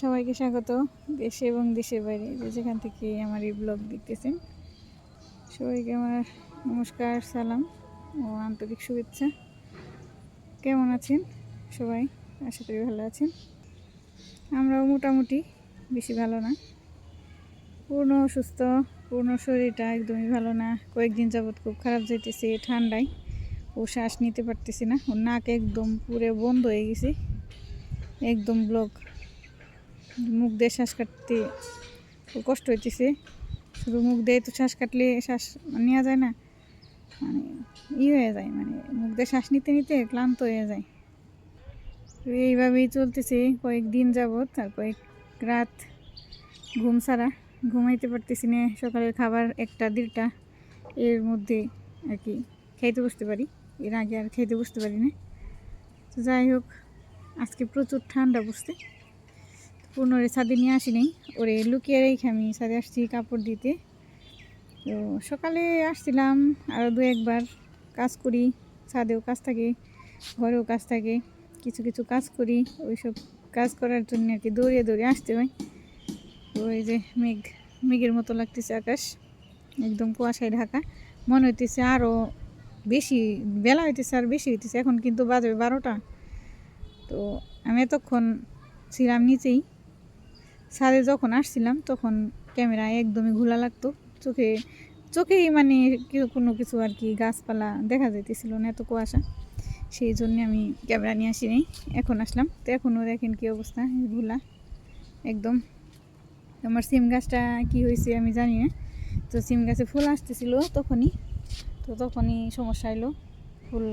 সবাইকে স্বাগত দেশে এবং দেশের বাইরে যে যেখান থেকে আমার এই ব্লগ দেখতেছেন। সবাইকে আমার নমস্কার, সালাম ও আন্তরিক শুভেচ্ছা। কেমন আছেন সবাই? আশা করি ভালো আছেন। আমরাও মোটামুটি বেশি ভালো না। পূর্ণ অসুস্থ, পূর্ণ শরীরটা একদমই ভালো না। কয়েকদিন যাবৎ খুব খারাপ যাইতেছে, ঠান্ডায়। ও শ্বাস নিতে পারতেছি না। ওর নাক একদম পুরো বন্ধ হয়ে গেছে। একদম ব্লক মুখ দিয়ে শ্বাস কাটতে খুব কষ্ট হইতেছে। শুধু মুখ দিয়ে তো শ্বাস কাটলে শ্বাস নেওয়া যায় না মানে ই হয়ে যায় মানে মুখ দিয়ে শ্বাস নিতে নিতে ক্লান্ত হয়ে যায়। তো এইভাবেই চলতেছে কয়েকদিন যাবৎ আর কয়েক রাত ঘুম ছাড়া ঘুমাইতে পারতেছি না। সকালের খাবার একটা, দেড়টা, এর মধ্যে আর কি খাইতে বসতে পারি। এর আগে আর খাইতে বসতে পারি না। তো যাই হোক, আজকে প্রচুর ঠান্ডা বসতে পুনরে ছাদে নিয়ে আসি নাই ওরে লুকিয়ে রেখে আমি ছাদে আসছি কাপড় দিতে। তো সকালে আসছিলাম আরও দু একবার কাজ করি, ছাদেও কাজ থাকে, ঘরেও কাজ থাকে, কিছু কিছু কাজ করি, ওইসব কাজ করার জন্য আর কি দৌড়িয়ে দৌড়িয়ে আসতে হয়। তো ওই যে মেঘ, মেঘের মতো লাগতেছে আকাশ, একদম কুয়াশায় ঢাকা। মনে হইতেছে আরও বেশি, বেলা হইতেছে আর বেশি হইতেছে, এখন কিন্তু বাজবে বারোটা। তো আমি এতক্ষণ ছিলাম নিচেই ছাদে যখন আসছিলাম, তখন ক্যামেরা একদমই ঘোলা লাগতো। চোখে, চোখেই মানে কোনো কিছু আর কি গাছপালা দেখা যাইতেছিল না এত কুয়াশা। সেই জন্য আমি ক্যামেরা নিয়ে আসিনি। এখন আসলাম। তো এখনও দেখেন কি অবস্থা, ঘোলা। একদম। আমার সিম গাছটা কি হয়েছে আমি জানি না। তো সিম গাছে ফুল আসতেছিল তখনই। তো তখনই সমস্যা এলো ফুল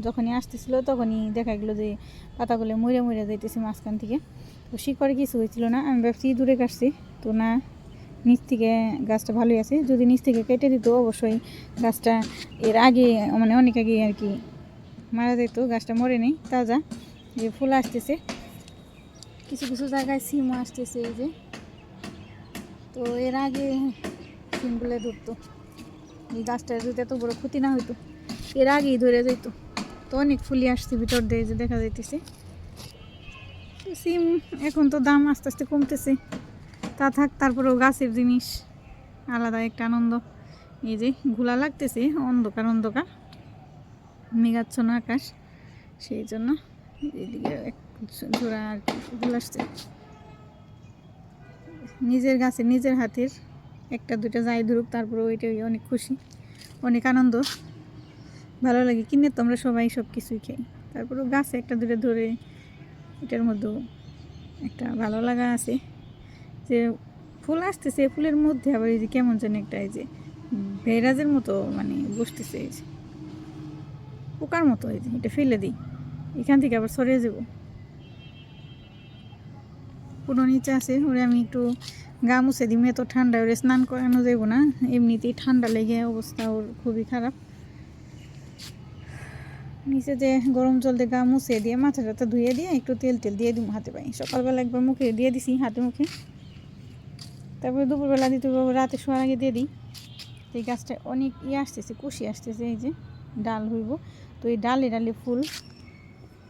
যখনই আসতেছিল তখনই দেখা গেলো যে পাতাগুলো মরে মরে যাইতেছে মাঝখান থেকে। তো শিকড়ে কিছু হয়েছিল না, আমি ভাবছি দূরে কাটছি। তো না, নিচ থেকে গাছটা ভালোই আছে, যদি নিচ থেকে কেটে দিত অবশ্যই গাছটা এর আগে মানে অনেক আগে আর কি মারা যেত, গাছটা মরে নেই, তাজা। যে ফুল আসতেছে, কিছু কিছু জায়গায় সিমও আসতেছে এই যে। তো এর আগে সিমগুলো ধরতো, এই গাছটা যদি এত বড় ক্ষতি না হইতো, এর আগেই ধরে যেত তো অনেক ফুলি আসছে ভিতর দিয়ে যে দেখা যাইতেছে। সিম এখন তো দাম আস্তে আস্তে কমতেছে। তা থাক, তারপরেও গাছের জিনিস আলাদা একটা আনন্দ। এই যে ঘোলা লাগতেছে, অন্ধকার অন্ধকার। মেঘাচ্ছন্ন আকাশ, সেই জন্য এদিকে এক আর কি ফুল আসছে। নিজের গাছে, নিজের হাতের একটা দুটা যাই ধরুক তারপরে ওইটাই অনেক খুশি, অনেক আনন্দ। ভালো লাগে, কিনে তো আমরা সবাই সব কিছুই খাই। তারপরেও গাছে একটা দুটো ধরে এটার মধ্যেও একটা ভালো লাগা আছে যে ফুল আসতেছে ফুলের মধ্যে আবার এই যে কেমন যেন একটা এই যে ভেরাজের মতো মানে বসতেছে এই যে। পোকার মতো এই যে, এটা ফেলে দিই। এখান থেকে আবার সরে যাব পুরো নিচে আছে, ওরে আমি একটু গা মুছে দিই। তো ঠান্ডা, ওরে স্নান করানো যাব না। এমনিতেই ঠান্ডা লেগে অবস্থা ওর খুবই খারাপ। নিচে যে গরম জল দিয়ে গা মুছে দিয়ে মাথা টাথা ধুয়ে দিয়ে একটু তেল তেল দিয়ে দিব হাতে পাই সকালবেলা একবার মুখে দিয়ে দিছি হাতে মুখে। তারপরে দুপুরবেলা দিতে রাতে শোয়ার আগে দিয়ে দিই। এই গাছটা অনেক ইয়ে আসতেছে, কুশি আসতেছে, এই যে ডাল হইব। তো এই ডালে ডালে ফুল,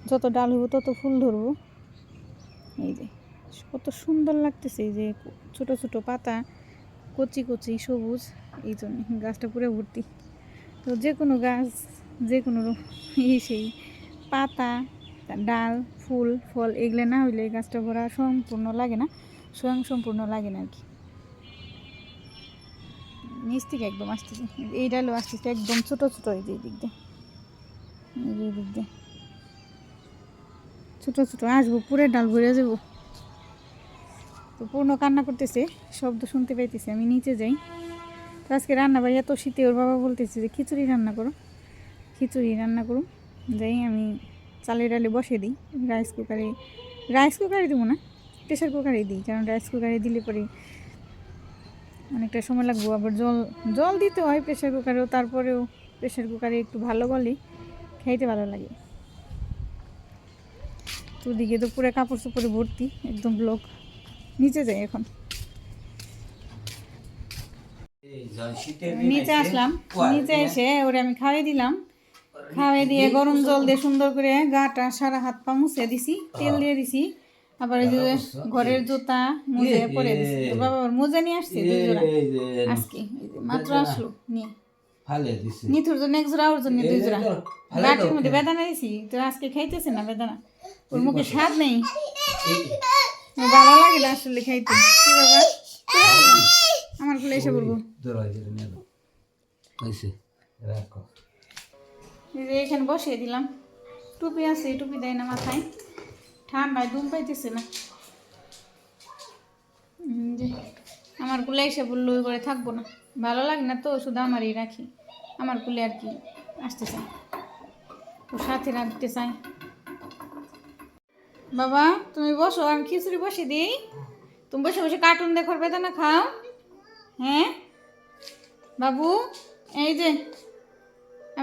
যত ডাল হইব তত ফুল ধরবো। এই যে, কত সুন্দর লাগতেছে এই যে ছোট ছোট পাতা, কচি কচি সবুজ, এই জন্য গাছটা পুরো ভর্তি। তো যে কোনো গাছ যে কোনো ই সেই পাতা, ডাল, ফুল, ফল, এগুলো না হইলে এই গাছটা ভরা সম্পূর্ণ লাগে না, স্বয়ং সম্পূর্ণ লাগে না আর কি। নিচ থেকে একদম আসতেছে এই ডালও আসতেছে একদম ছোট ছোট এই দিক দিয়ে। এই দিক দিয়ে। ছোট ছোট, আসব, পুরো ডাল ভরে যাব। তো পূর্ণ কান্না করতেছে, শব্দ শুনতে পাইতেছি, আমি নিচে যাই। তো আজকে রান্না বাড়ি এত শীতে ওর বাবা বলতেছে যে, খিচুড়ি রান্না করো। খিচুড়ি রান্না করুন যাই আমি চালের ডালে বসে দিই। রাইস কুকারে রাইস কুকারে দেবো না প্রেশার কুকারে দিই। কারণ রাইস কুকারে দিলে পরে অনেকটা সময় লাগবো। আবার জল জল দিতে হয় প্রেশার কুকারেও তারপরেও প্রেশার কুকারে একটু ভালো গলে খাইতে ভালো লাগে। তো দিকে তো পুরো কাপড় চোপড়ে ভর্তি একদম ব্লক নিচে যাই এখন। নিচে আসলাম। নিচে এসে ওরে আমি খাওয়াই দিলাম। খাওয়াই দিয়ে গরম জল দিয়ে সুন্দর করে গাটা সারা হাত পা মুছে দিছি তেল দিয়ে দিছি। আবার এই যে ঘরের জুতা মোজা পরে দিছি। বাবা মোজা নিয়ে আসছে দুই জোড়া। এই যে আজকে মাত্র আসলো নিয়ে। ফালে দিছে। নিথুর জন্য এক জোড়া ওর জন্য দুই জোড়া। বাটির মধ্যে বেদানা দিছি। তো আজকে খাইতেছে না বেদানা? ওর মুখে স্বাদ নেই। ভালো লাগে না আসলে খাইতে। কি বাবা আমার কুলে এসে বলব। রাখো। এখানে বসিয়ে দিলাম। টুপি আছে টুপি দেয় না মাথায়। ঠান্ডায় দুম পাইতেছে না। আমার কুলে এসে বলল, ওই করে থাকব না। ভালো লাগে না তো, শুধু আমারই রাখি। আমার কুলে আর কি আসতে চাই ওর সাথে রাখতে চাই বাবা, তুমি বসো, আমি খিচুড়ি বসে দিই। তুমি বসে বসে কার্টুন দেখো বেদানা খাও। হ্যাঁ? বাবু, এই যে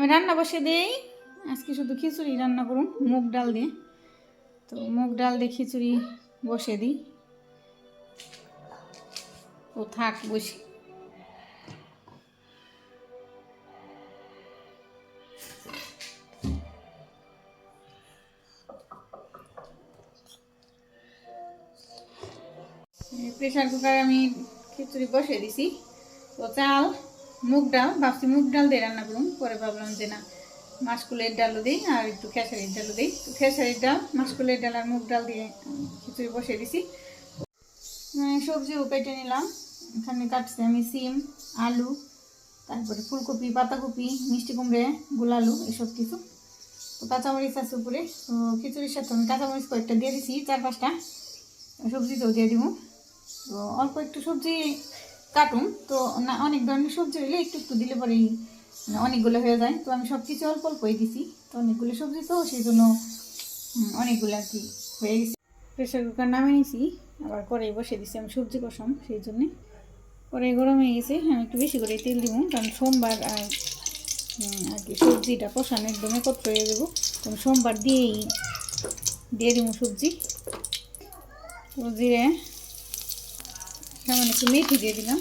আমি রান্না বসে দিই। আজকে শুধু খিচুড়ি রান্না করুন, মুগ ডাল দিয়ে। তো মুগ ডাল দিয়ে খিচুড়ি বসে দিই। ও থাক, বসি। প্রেশার কুকারে আমি খিচুড়ি বসে দিছি। তো চাল মুগ ডাল, ভাবছি মুগ ডাল দিয়ে রান্না করুন পরে ভাবলাম যে না, মাসকুলের ডালও দিই আর একটু খেসারির ডালও দিই। তো খেসারির ডাল, মাসকুলের ডাল আর মুগ ডাল দিয়ে খিচুড়ি বসে দিছি। সবজিও কেটে নিলাম। এখানে কাটছি আমি সিম, আলু, তারপরে ফুলকপি পাতাকপি মিষ্টি কুমড়ে গোলালু এসব কিছু। তো কাঁচামরিচ আছে উপরে, তো খিচুড়ির সাথে আমি কাঁচামরিচ কয়েকটা দিয়ে দিছি, চার পাঁচটা। সবজিতেও দিয়ে দিব। তো অল্প একটু সবজি কাটুন। তো না, অনেক ধরনের সবজি হইলে একটু একটু দিলে পরেই মানে অনেকগুলো হয়ে যায়। তো আমি সব কিছু অল্প অল্পই দিছি। তো অনেকগুলো সবজি তো সেই জন্য অনেকগুলো আর কি হয়ে গেছে। প্রেশার কুকার নামে নিছি। আবার কড়াই বসে দিছি আমি সবজি কষাম, সেই জন্যে। কড়াই গরম হয়ে গেছে। আমি একটু বেশি করে তেল দিব, কারণ সোমবার আর আর কি সবজিটা কষানো একদম একত্র হয়ে যাব। তো সোমবার দিয়েই, দিয়ে দিব সবজি। তো জিরে সামান্য একটু মেথি দিয়ে দিলাম।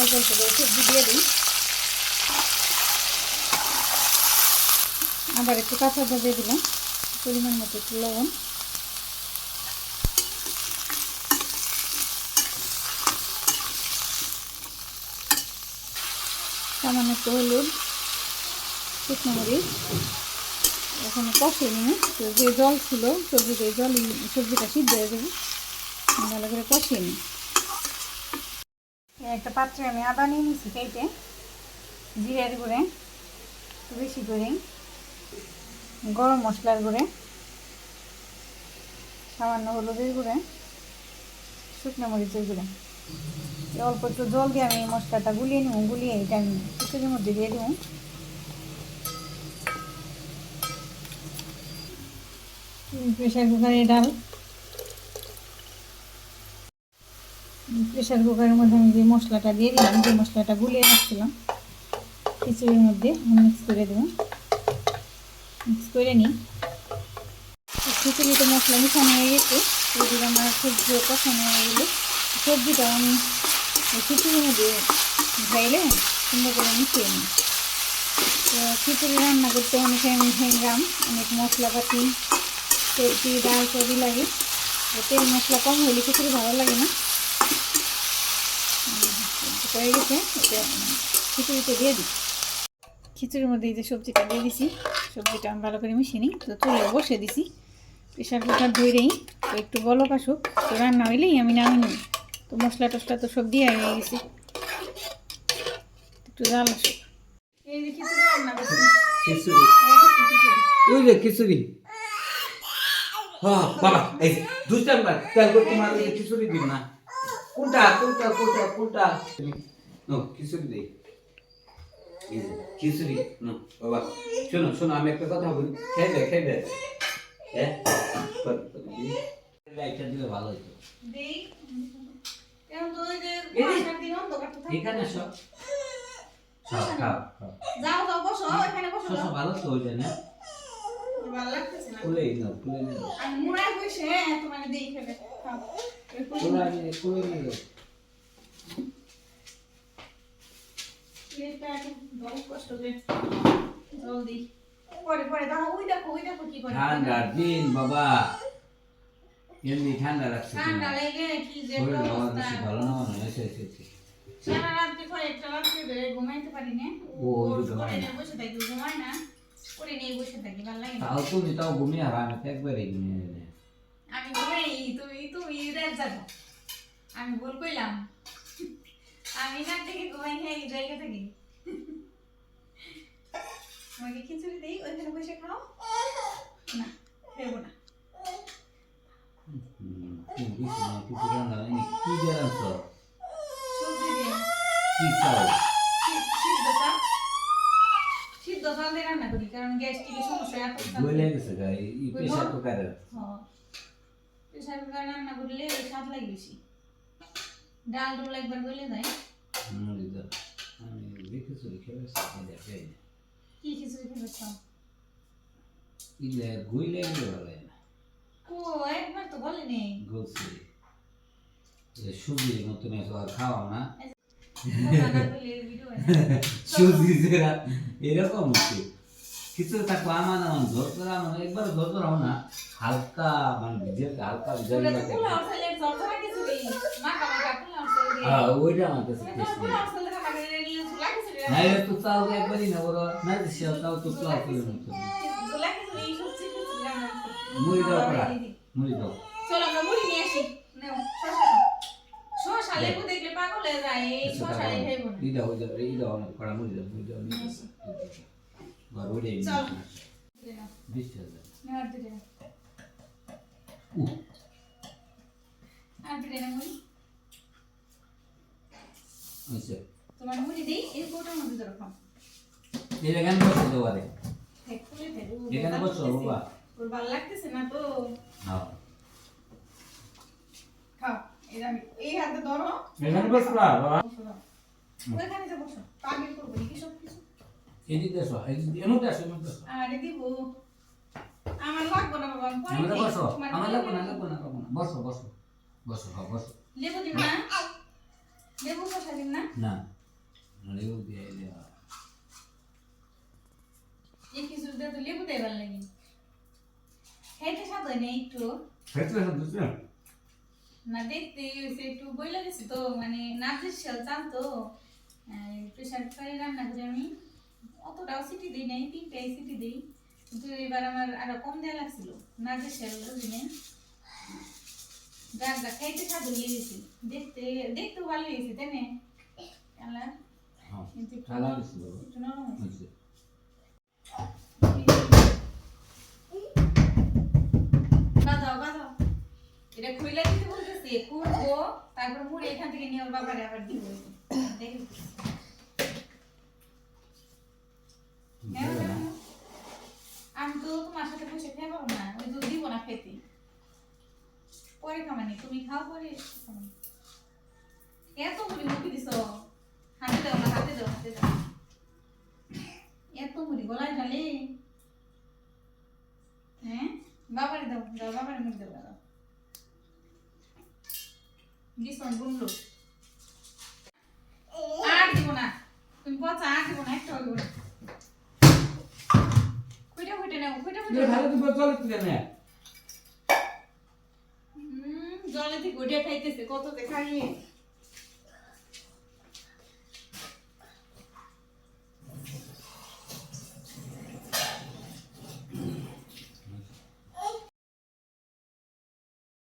অল্প অল্প করে সবজি দিয়ে দিই। আবার একটু কাঁচা দিয়ে দিলাম, পরিমাণ মতো একটু লবণ। সামান্য একটু হলুদ, শুকনো মরিচ। এখন কষে নিয়ে তো যে জল ছিল, সবজিতে জল সবজিটা সিদ্ধ হয়ে যাবে ভালো করে কষিয়ে নিই একটা পাত্রে আমি আদা নিয়ে নিচ্ছি কেটে, জিরের একটু বেশি করে, গরম মশলার গুঁড়ে, সামান্য হলুদের গুঁড়ে, শুকনো মরিচের গুঁড়ে। অল্প একটু জল দিয়ে আমি মশলাটা গুলিয়ে নিব, গুলিয়ে এটা আমি খিচুড়ির মধ্যে দিয়ে দেবো। প্রেশার কুকারে ডাল। প্রেশার কুকারের মধ্যে আমি যে মশলাটা দিয়ে দিলাম, যে মশলাটা গুলিয়ে রাখছিলাম, খিচুড়ির মধ্যে মিক্স করে দেবো। মিক্স করে নিই। খিচুড়িতে মশলা মিশানো হয়ে গেছে। এদিকে আমার সবজিও কষানো হয়ে গেলে। সবজিটা আমি খিচুড়ির মধ্যে ঢাইলে সুন্দর করে মিশিয়ে নিই। তো খিচুড়ি রান্না করতে অনেক আমি হ্যাংরাম অনেক মশলাপাতি ডাল সবই লাগে। তো তেল মশলা কম হলে খিচুড়ি ভালো লাগে না। হয়ে গেছে। এটা খিচুড়িতে দিয়ে দিই খিচুড়ির মধ্যে এই যে সবজিটা দিয়ে দিছি সবজিটা আমি ভালো করে মিশিয়ে নিই তো চুলে বসে দিছি। প্রেশার কুকার ধরেই তো একটু বলক আসুক তো রান্না হইলেই আমি নামি নিই তো মশলা টসলা তো সব দিয়ে হয়ে গেছে। একটু জাল আসুক এই যে খিচুড়ি রান্না করছি। খিচুড়ি। গেছে খিচুড়ি। ওই যে খিচুড়ি। বাবা এই দুষ্টান বার তেল করে তোমার খিচুড়ি দিন না। কোনটা কোনটা কোনটা কোনটা? নো খিচুড়ি দেই। খিচুড়ি নো বাবা শোনো শোনো আমি একটা কথা বলি। খেয়ে দে খেয়ে দে হ্যাঁ? লাইটটা দিলে ভালো হতো দেই। এখানে সব খাও খাও খাও যাও যাও বসো এখানে বসো ভালো তো ওই জন্য। ভালো লাগতেছে না খুলে নাও খুলে নাও। আমি মুড়ায় বসে তোমাকে দেই খেলে খাও। এই খুলে প্লেটটা একটু বড় কষ্ট করে জল পরে পরে দাঁড়া ওই দেখো ওই দেখো কি করে। ঠান্ডার দিন বাবা। এমনি ঠান্ডা লাগছে ঠান্ডা লেগে কি যে একটা অবস্থা। ভালো না মনে হয় এসে এসে এসে। সারা রাত দেখো একটা রাত্রে ধরে ঘুমাইতে পারি না। ও, যে করে না। বসে থাকি ঘুমায় না। করে নিয়ে বসে থাকি ভালো লাগে তাও তুমি তাও ঘুমিয়ে আর আমি একবারে ঘুমিয়ে নেই আমি ঘুমাই তুমি তুমি ঈদের যাব আমি ভুল কইলাম। আমি না থেকে ঘুমাই খেয়ে এই জায়গা থেকে। তোমাকে খিচুড়ি দিই ওইখানে বসে খাও। না দেবো না। না না কি জানো সবজি কি চাও? সিদ্ধ দিয়ে রান্না করি কারণ গ্যাস্ট্রিকের সমস্যা এত বলে গেছে প্রেশার কুকারে প্রেশার কুকার রান্না করলে স্বাদ লাগে বেশি। ডাল ডোল একবার গলে যায়। আমি দেখেছি খেলে কি খিচুড়ি ইলে গুইলে গেলে ভালো না। ও একবার তো বলে নেই গলছি সুজির মতন খাওয়া না। এরকম হচ্ছে কিছু থাকব আমার আমার ধর ধরা মানে একবার ধর ধরাও না হালকা মানে ভিজে হালকা ভিজে লাগে হ্যাঁ ওইটা আমার কাছে নেই না তো চাও একবারই না বড় না সে তাও তো চাও করে মতো মুড়ি দাও মুড়ি দাও চলো আমরা মুড়ি নিয়ে আসি নাও। লেবু দেখলে পাগল হয়ে যায় এই শসা লেবু খাইবো না ইদা হয়ে যাবে ইদা অনেক করা মুড়ি দাও মুড়ি দাও নিয়ে আসো। ঘর ওইটাই নিয়ে চল। আসো। দিলে নাও, বিশ হাজার নাও আর দিলে নাও। উহ, আর দিলে নাও মুড়ি। হয়েছে। তোমার মুড়ি দিই এই কোটার মধ্যে ধরো খাও এই এখানে বসে দেবো আরে ফেক খুলে ফেল ও এখানে ভালো বসো, লাগতেছে। বাবা। ওর ভালো লাগতেছে না তো নাও খাও এই হাতে ধরো। এখানে বসো না? বাবা। ওইখানে যে বসো পাগল করব কি সব কিছু এদিকে এসো এদিকে এমনটা আসো এমনটা আসো আরে দিব আমার লাগবো না বাবা আমরা। বসো আমার লেবু না দিব। না লাগবো না। বসো বসো বসো হ্যাঁ বসো। লেবু দিব না? লেবু শসা দিব না? না লেবু দিয়ে দেওয়া এই কিছু দিয়ে তো লেবু দেয় লাগে। খাইতে স্বাদ একটু। না দেখতে হয়েছে একটু বই লাগেছে তো মানে নাচের শেল চান তো প্রেশার কুকারে রান্না করি আমি। অতটাও সিটি দিই নাই তিনটাই সিটি দিই কিন্তু এবার আমার আরও কম দেওয়া লাগছিল নাচের শেল বুঝিনি গাছ গা খাইতে হয়ে গেছে দেখতে দেখতেও ভালো হয়েছে তাই না? কালার? হ্যাঁ কিন্তু একটু নরম- হয়েছে। এটা খুইলা দিতে তারপর মুড়ে এখান থেকে নিয়ে ওর বাবারে আবার দিব। দেখি। নেও, নেও, নেও। আমি তো তোমার সাথে বসে না ওই দুধ দিব না খেতে। পরে খামানি তুমি খাও পরে। এত মুড়ি মুখে দিছ হাতে দাও না হাতে দাও হাতে দাও এত মুড়ি গলায় ঢালে হ্যাঁ বাবারে দাও দাও বাবারে মুড়ি দাও দাও দিশন বুনলো আর দিব না। তুমি পচা আর দিব না একটা দিব না কইটা খুঁটে নাও কইটা কইটা। ভালো তো চলে তুলে না। হুম, জলে থেকে উঠে খাইতেছে কত যে খাইয়ে।